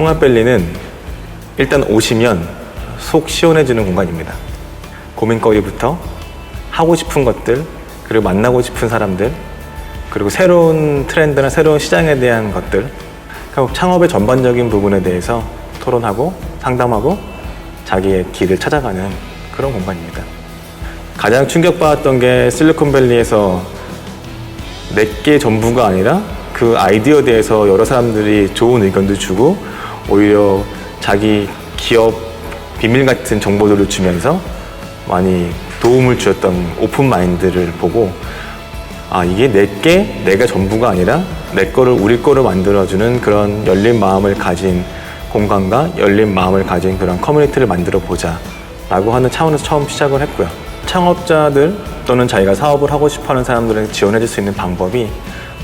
홍합밸리는 일단 오시면 속 시원해지는 공간입니다. 고민거리부터 하고 싶은 것들, 그리고 만나고 싶은 사람들, 그리고 새로운 트렌드나 새로운 시장에 대한 것들, 그리고 창업의 전반적인 부분에 대해서 토론하고 상담하고 자기의 길을 찾아가는 그런 공간입니다. 가장 충격받았던 게 실리콘밸리에서 내게 전부가 아니라 그 아이디어에 대해서 여러 사람들이 좋은 의견도 주고 오히려 자기 기업 비밀 같은 정보들을 주면서 많이 도움을 주었던 오픈 마인드를 보고 아 이게 내게 내가 전부가 아니라 내 거를 우리 거로 만들어주는 그런 열린 마음을 가진 공간과 열린 마음을 가진 그런 커뮤니티를 만들어 보자 라고 하는 차원에서 처음 시작을 했고요. 창업자들 또는 자기가 사업을 하고 싶어 하는 사람들은 지원해 줄 수 있는 방법이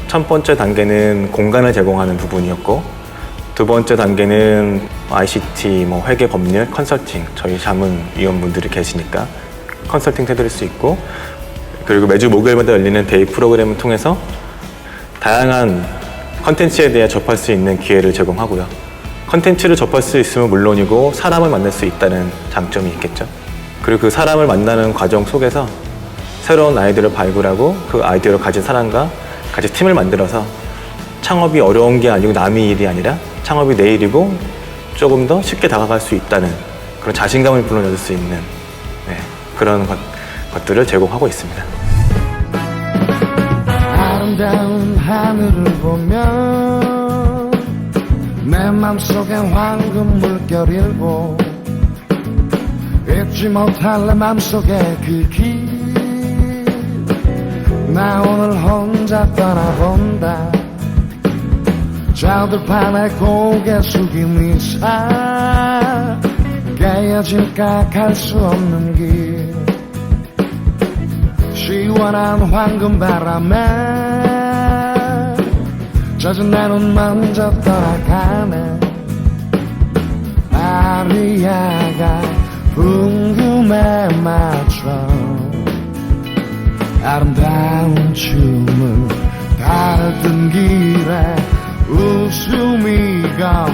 첫 번째 단계는 공간을 제공하는 부분이었고 두 번째 단계는 ICT, 뭐 회계 법률, 컨설팅 저희 자문위원분들이 계시니까 컨설팅 해드릴 수 있고 그리고 매주 목요일마다 열리는 데이 프로그램을 통해서 다양한 컨텐츠에 대해 접할 수 있는 기회를 제공하고요. 컨텐츠를 접할 수 있으면 물론이고 사람을 만날 수 있다는 장점이 있겠죠. 그리고 그 사람을 만나는 과정 속에서 새로운 아이디어를 발굴하고 그 아이디어를 가진 사람과 같이 팀을 만들어서 창업이 어려운 게 아니고 남의 일이 아니라 창업이 내 일이고 조금 더 쉽게 다가갈 수 있다는 그런 자신감을 불러넣을 수 있는 네, 그런 것, 것들을 제공하고 있습니다. 아름다운 하늘을 보면 내 맘속에 황금 물결 일고 잊지 못할 내 맘속에 그길나 오늘 혼자 떠나본다 좌들판에 고개 숙인 이사 깨어질까 갈 수 없는 길. 시원한 황금 바람에 젖은 내 눈 먼저 떠나가네. 마리아가 궁금해 맞춰 아름다운 춤을 달던 길에 웃음이 감도